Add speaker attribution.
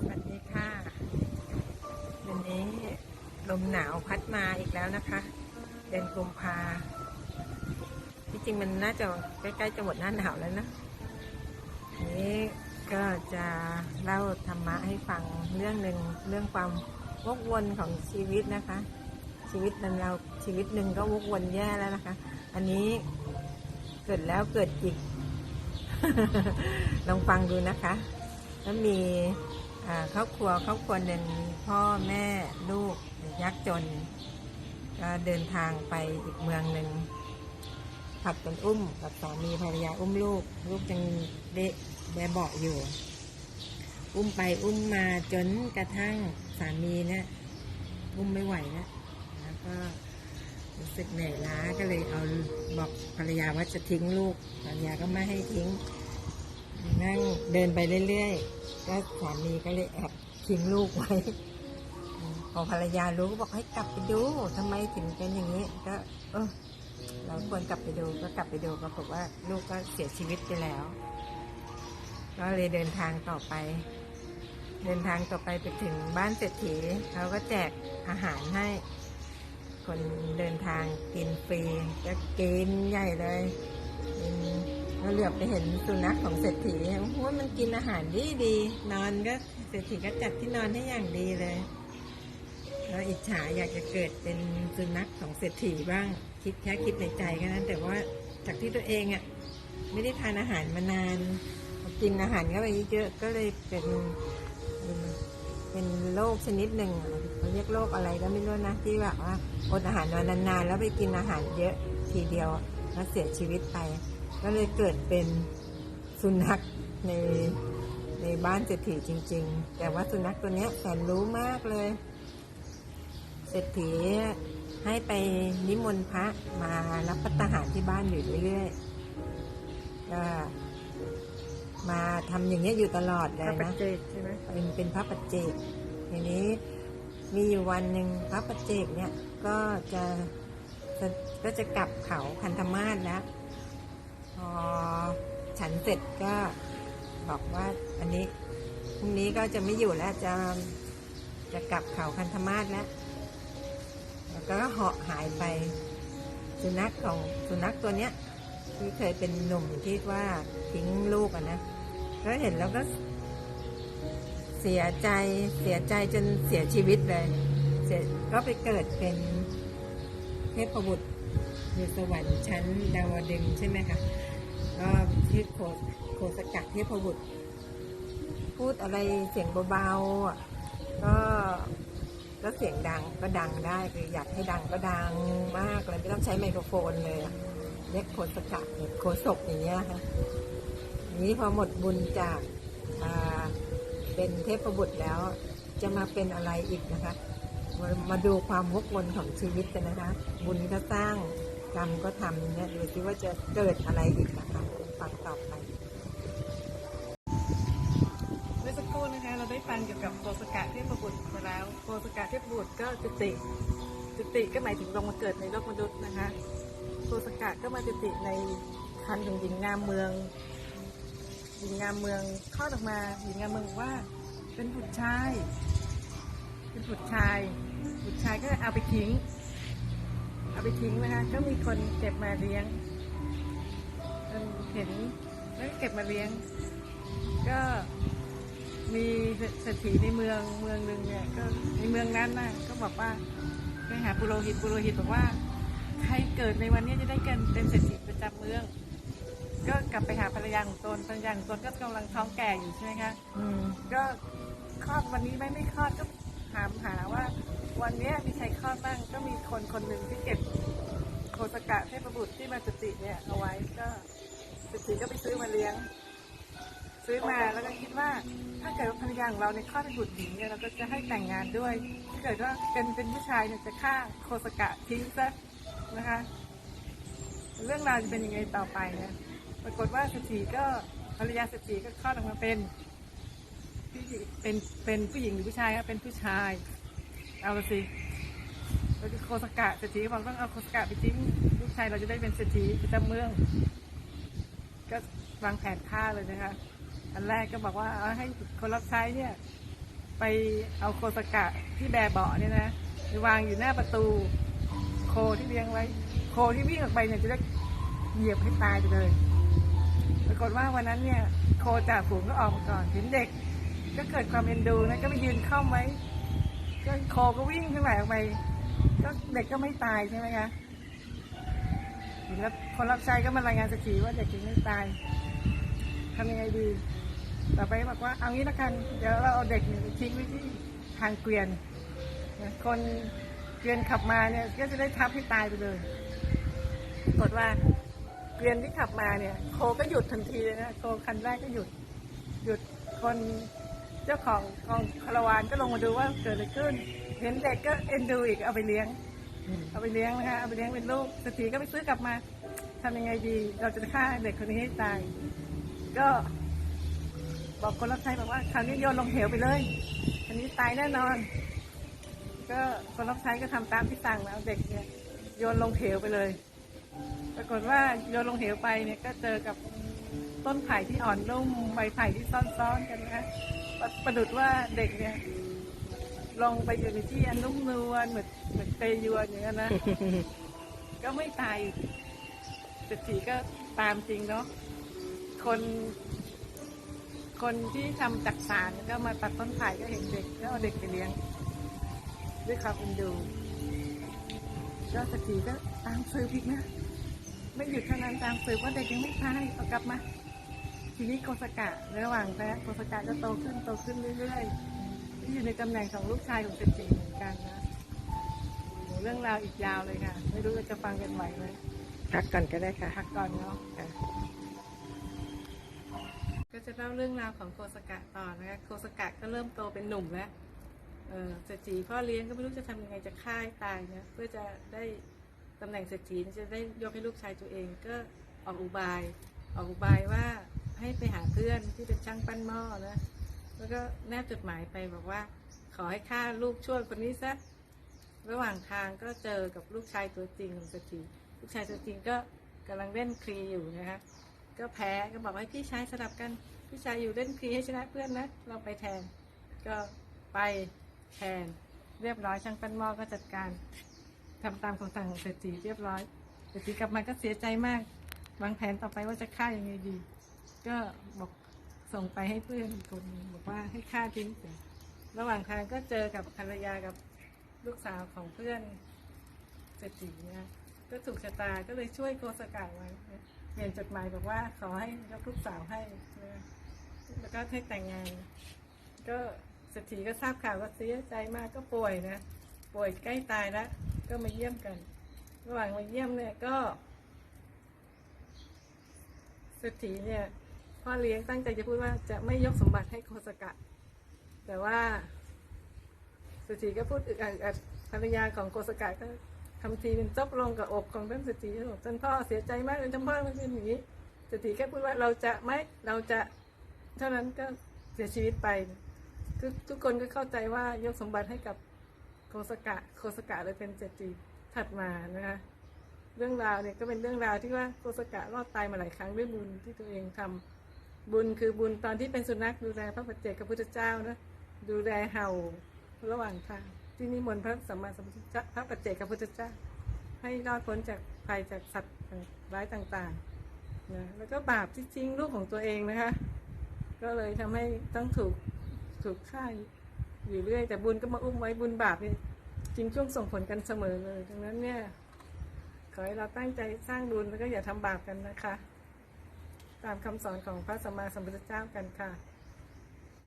Speaker 1: สวัสดีค่ะวันนี้ลมหนาวพัดมาอีกแล้วนะคะ เดือนกุมภาที่จริงมันน่าจะใกล้ๆจะหมดหน้าหนาวแล้วนะวันนี้ก็จะเล่าธรรมะให้ฟังเรื่องหนึ่งเรื่องความวกวนของชีวิตนะคะ ชีวิตนั้นเราชีวิตหนึ่งก็วกวนแย่แล้วนะคะ อันนี้เกิดแล้วเกิดอีกลองฟังดูนะคะ แล้วมี ครอบครัวครอบครัวหนึ่งพ่อแม่ลูกยากจน ก็เดินทางไปอีกเมืองหนึ่งผัดกันอุ้มกับสามีภรรยาอุ้มลูก ลูกยังเดะแบเบาะอยู่ อุ้มไปอุ้มมาจนกระทั่งสามีเนี่ยอุ้มไม่ไหวแล้วแล้วก็รู้สึกเหนื่อยล้าก็เลยเอาบอกภรรยาว่าจะทิ้งลูกภรรยาก็ไม่ให้ทิ้งนั่งเดินไปเรื่อยๆ ก็สามีก็เลยแอบทิ้งลูกไว้ พอภรรยารู้ก็บอกให้กลับไปดูทำไมถึงเป็นอย่างนี้ ก็ เออเราควรกลับไปดูก็กลับไปดูปรากฏว่าลูกก็เสียชีวิตไปแล้ว ก็เลยเดินทางต่อไป เดินทางต่อไปไปถึงบ้านเศรษฐีเขาก็แจกอาหารให้ คนเดินทางกินฟรีก็กินใหญ่เลยกิน แล้วเหลือบไปเห็นสุนัขของเศรษฐีโอ้โหมันกินอาหารดีดี นอนก็เศรษฐีก็จัดที่นอนให้อย่างดีเลยแล้วอิจฉาอยากจะเกิดเป็นสุนัขของเศรษฐีบ้าง คิดแค่คิดในใจแค่นั้นแต่ว่าจากที่ตัวเองอะไม่ได้ทานอาหารมานานกินอาหารเข้าไปเยอะก็เลยเป็นเป็นโรคชนิดหนึ่งเขาเรียกโรคอะไรก็ไม่รู้นะที่แบบว่าอดอาหารมานานๆ แล้วไปกินอาหารเยอะทีเดียวแล้วเสียชีวิตไป ก็เลยเกิดเป็นสุนัขในในบ้านเศรษฐีจริง ๆ แต่ว่าสุนัขตัวเนี้ยแสนรู้มากเลย เศรษฐีให้ไปนิมนต์พระมารับประทานที่บ้านอยู่เรื่อยๆก็มาทำอย่างเงี้ยอยู่ตลอดเลย
Speaker 2: พระปัจ
Speaker 1: นะ
Speaker 2: เจกใช่ไหม
Speaker 1: เป็นเป็นพระปัจเจกทีนี้มีอยู่วันหนึ่งพระปัจเจกเนี่ยก็จะจะก็จะกลับเขาคันธมาศแล้ว พอฉันเสร็จก็บอกว่าอันนี้พรุ่งนี้ก็จะไม่อยู่แล้วจะจะกลับเขาคันธมาศแล้วแล้วก็เหาะหายไปสุนัขของสุนัขตัวเนี้ยที่เคยเป็นหนุ่มที่ว่าทิ้งลูกอะนะก็เห็นแล้วก็ เสียใจเสียใจจนเสียชีวิตเลยเสียก็ไปเกิดเป็นเทพบุตร อยู่สวรรค์ชั้นดาวดึงใช่ไหมคะก็ที่โคโคสกัดเทพบุตร พูดอะไรเสียงเบาๆก็ก็เสียงดังก็ดังได้คืออยากให้ดังก็ดังมากเลยไม่ต้องใช้ไมโครโฟนเลยเรียกโคสกัดโคศกอย่างเงี้ยค่ะนี้พอหมดบุญจากเป็นเทพบุตรแล้วจะมาเป็นอะไรอีกนะคะ มามาดูความวกวนของชีวิตกันนะคะ บุญก็สร้าง กรรมก็ทำเนี่ยดูซิว่าจะเกิดอะไรอีกนะคะฟังต่อไป
Speaker 2: เมื่อสักครู่นะคะเราได้ฟังเกี่ยวกับโคสกะเทพบุตรไปแล้วโคสกะเทพบุตรก็จุติ จุติก็หมายถึงลงมาเกิดในโลกมนุษย์นะคะโคสกะก็มาจุติในคันของหญิงงามเมือง หญิงงามเมืองคลอดออกมาหญิงงามเมืองว่าเป็นบุตรชาย เป็นบุตรชายบุตรชายก็เอาไปทิ้ง เอาไปทิ้งนะคะ ก็มีคนเก็บมาเลี้ยงเอิ่มเห็นแล้วก็เก็บมาเลี้ยง ก็มีเศรษฐีในเมืองเมืองหนึ่งเนี่ยก็ในเมืองนั้นน่ะก็บอกว่าไปหาปุโรหิตปุโรหิตบอกว่า ใครเกิดในวันนี้จะได้เกินเป็นเศรษฐีประจำเมือง ก็กลับไปหาภรรยาของตนภรรยาของตนก็กำลังท้องแก่อยู่ใช่ไหมคะ
Speaker 1: อืม
Speaker 2: ก็คลอดวันนี้ไหมไม่คลอดก็ถามหาว่า วันเนี้ยมีใครคลอดบ้างก็มี คนคนหนึ่งที่เก็บโคสกะเทพบุตรที่มาจุติเนี่ยเอาไว้ก็จุติก็ไปซื้อมาเลี้ยง ซื้อมาแล้วก็คิดว่า ถ้าเกิดว่าภรรยาของเราในยคลอดเป็นบุตรหญิงเนี่ยเราก็จะให้แต่งงานด้วยถ้าเกิดว่าเป็นเป็นผู้ชายเนี่ยจะฆ่าโคสกะทิ้งซะนะคะ เรื่องราวจะเป็นยังไงต่อไปนะปรากฏว่าเศรษฐีก็ภรรยาเศรษฐีก็คลอดออกมาเป็นเป็นเป็นผู้หญิงหรือผู้ชายครับเป็นผู้ชาย เอาละสิ เราจะโคสกะเศรษฐีก็บอกต้องเอาโคสกะไปทิ้งลูกชายเราจะได้เป็นเศรษฐีประจำเมือง ก็วางแผนฆ่าเลยนะคะ อันแรกก็บอกว่าเอาให้คนรับใช้เนี่ย ไปเอาโคสกะที่แบเบาะเนี่ยนะไปวางอยู่หน้าประตู โคที่เลี้ยงไว้ โคที่วิ่งออกไปเนี่ยจะได้เหยียบให้ตายไปเลยปรากฏว่าวันนั้นเนี่ยโคจากฝูงก็ออกมาก่อนเห็นเด็ก ก็เกิดความเอ็นดูนะก็ไปยืนเข้าไว้ก็โคก็วิ่งขึ้นไหลออกไป ก็เด็กก็ไม่ตายใช่ไหมคะแล้วคนรับใช้ก็มารายงานสกีว่าเด็กยังไม่ตายทำยังไงดี ต่อไปบอกว่าเอางี้ละกัน เดี๋ยวเราเอาเด็กเนี่ยทิ้งไว้ที่ทางเกวียน คนเกวียนขับมาเนี่ยก็จะได้ทับให้ตายไปเลยปรากฏว่าเกวียนที่ขับมาเนี่ย โคก็หยุดทันทีเลยนะโคคันแรกก็หยุด หยุดคนเจ้าของกองคาราวานก็ลงมาดูว่าเกิดอะไรขึ้น เห็นเด็กก็เอ็นดูอีกเอาไปเลี้ยง เอาไปเลี้ยงนะคะเอาไปเลี้ยงเป็นลูกสตรีก็ไปซื้อกลับมาทำยังไงดี เราจะฆ่าเด็กคนนี้ให้ตาย ก็ บอกคนรับใช้บอกว่าคราวนี้โยนลงเหวไปเลยอันนี้ตายแน่นอน ก็คนรับใช้ก็ทำตามที่สั่งแล้วเด็กเนี่ยโยนลงเหวไปเลย ปรากฏว่าโยนลงเหวไปเนี่ยก็เจอกับต้นไผ่ที่อ่อนนุ่มใบไผ่ที่ซ้อนๆกันนะประประดุดว่าเด็กเนี่ย ลงไปอยู่ในที่อันนุ่มนวลเหมือนเหมือนเปรยวนอย่างนั้นนะ ก็ไม่ตายเศรษฐีก็ตามจริงเนาะคน คนที่ทำจักสารก็มาตัดต้นไผ่ก็เห็นเด็กก็เอาเด็กไปเลี้ยง ด้วยความเอ็นดูก็สกีก็ตามซื้ออีกนะไม่หยุดเท่านั้นตามสืบว่าเด็กยังไม่ตายเอากลับมา ทีนี้โกสกะระหว่างแพ้โกสกะก็โตขึ้นโตขึ้นเรื่อยๆ ที่อยู่ในตำแหน่งของลูกชายของเศรษฐีเหมือนกันนะโหเรื่องราวอีกยาวเลยค่ะ ไม่รู้ว่าจะฟังกันไหวไหม
Speaker 1: พักก่อนก็ได้ค่ะ
Speaker 2: พักก่อนเนาะ ก็จะเล่าเรื่องราวของโคสกะต่อนะคะโคสกะก็เริ่มโตเป็นหนุ่มแล้วเออเศรษฐีพ่อเลี้ยงก็ไม่รู้จะทำยังไงจะฆ่าให้ตายเนี่ยเพื่อจะได้ตำแหน่งเศรษฐีจะได้ยกให้ลูกชายตัวเองก็ออกอุบาย ออกอุบายว่าให้ไปหาเพื่อนที่เป็นช่างปั้นหม้อนะ แล้วก็แนบจดหมายไปบอกว่า ขอให้ฆ่าลูกช่วยคนนี้ซะระหว่างทางก็เจอกับลูกชายตัวจริงของเศรษฐีลูกชายตัวจริงก็กำลังเล่นคลีอยู่นะคะก็แพ้ก็บอกว่าพี่ชายสลับกันพี่ชายอยู่เล่นคลีให้ชนะเพื่อนนะเราไปแทน ก็ไปแทนเรียบร้อยช่างปั้นหม้อก็จัดการทำตามคำสั่งของเศรษฐีเรียบร้อยเศรษฐีกลับมาก็เสียใจมากวางแผนต่อไปว่าจะฆ่ายังไงดี ก็บอก ส่งไปให้เพื่อนคนหนึ่งบอกว่าให้ฆ่าทิ้งเสียระหว่างทางก็เจอกับภรรยากับลูกสาวของเพื่อนเศรษฐีเนี่ยก็ถูกชะตาก็เลยช่วยโกสกาไว้เขียนจดหมายบอกว่าขอให้ยกลูกสาวให้นะแล้วก็ให้แต่งงาน ก็เศรษฐีก็ทราบข่าวก็เสียใจมากก็ป่วยนะ ป่วยใกล้ตายแล้วก็มาเยี่ยมกัน ระหว่างมาเยี่ยมเนี่ยก็เศรษฐีเนี่ย พ่อเลี้ยงตั้งใจจะพูดว่าจะไม่ยกสมบัติให้โคสกะ แต่ว่าเศรษฐีก็พูดอึกอักภรรยาของโคสกะก็ทำทีเป็นจบลงกับอกของท่านเศรษฐีบอกท่านพ่อเสียใจมากเลยท่านพ่อมันเป็นอย่างนี้เศรษฐีแค่พูดว่าเราจะไม่เราจะเท่านั้นก็เสียชีวิตไปทุกทุกคนก็เข้าใจว่ายกสมบัติให้กับโคสกะโคสกะเลยเป็นเศรษฐีถัดมานะคะ เรื่องราวเนี่ยก็เป็นเรื่องราวที่ว่าโกสกะรอดตายมาหลายครั้งด้วยบุญที่ตัวเองทำ บุญคือบุญตอนที่เป็นสุนัขดูแลพระปัจเจกพระพุทธเจ้านะดูแลเห่าระหว่างทางที่นิมนต์พระสัมมาสัมพุทธเจ้าพระปัจเจกพระพุทธเจ้า ให้รอดพ้นจากภัยจากสัตว์ร้ายต่างๆนะแล้วก็บาปที่ทิ้งลูกของตัวเองนะคะ ก็เลยทำให้ต้องถูกถูกฆ่าอยู่เรื่อย แต่บุญก็มาอุ้มไว้บุญบาปเนี่ยจริงช่วงส่งผลกันเสมอเลยดังนั้นเนี่ยขอให้เราตั้งใจสร้างบุญแล้วก็อย่าทำบาปกันนะคะ ตามคำสอนของพระสัมมาสัมพุทธเจ้ากันค่ะ